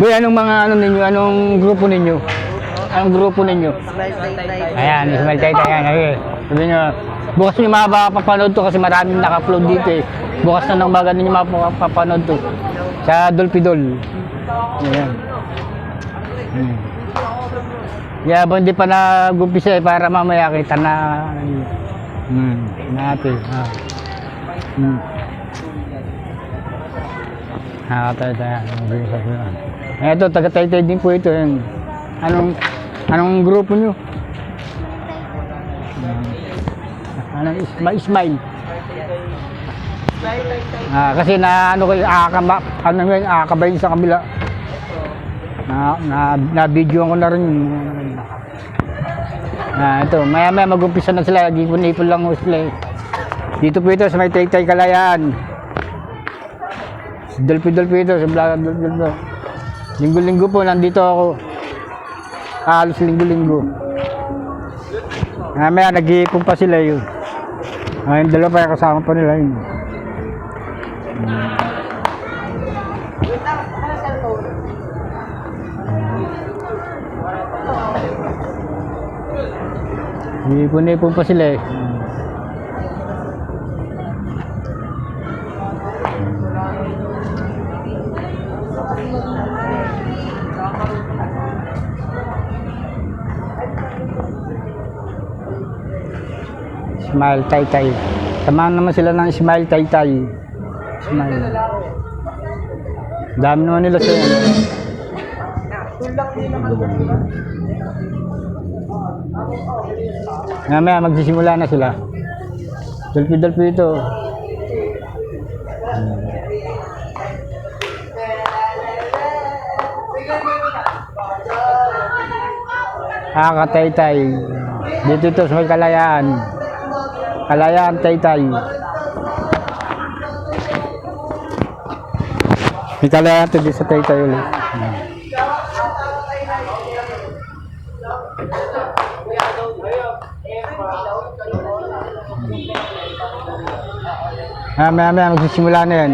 Boy, anong mga ano ninyo? Anong grupo ninyo? Anong grupo ninyo? Ayan, Ismail Taytay. Ayan, okay. Sabi nyo, bukas nyo mapapanood to kasi maraming naka-upload dito eh. Bukas na ng baga ninyo mapapanood to. Sa Dolpidol. Ayan. Hmm. Yeah, ba hindi pa nag-umpisa eh, para mamaya kita na hmm, natin. Ah. Hmm. Nakatay-tay. Ito, taga-taytay din po ito. Yung, anong, anong grupo nyo? Anong Ismail? Ismail. Ah, kasi na ano kayo, akakaba, ano yun, akakabay sa kabila. Na, na, na video ko na rin yun. Ah, ito, maya maya mag-umpisa na sila, ipon-ipon lang ho sila. eh. Dito po ito sa may Taytay Kalayaan. Dolpi-dolpi ito, sa Blaga Dolpi-dolpi. Linggo-linggo po, nandito ako. Halos linggo-linggo. Mamaya, nag-iipon pa sila yun. Yung dalawa pa kasama pa nila yun. Iipon-ipon pa sila eh. Smile tay tay. Samahan naman sila ng smile tay tay. Smile. Dami naman nila sa ano. Mamaya magsisimula na sila. Dalpi-dalpi ito. Ah, kataytay. Dito ito sa may kalayaan. Kalayaan, taytay. May kalayaan dito sa taytay ulit. Ah, maya maya magsisimula na yan.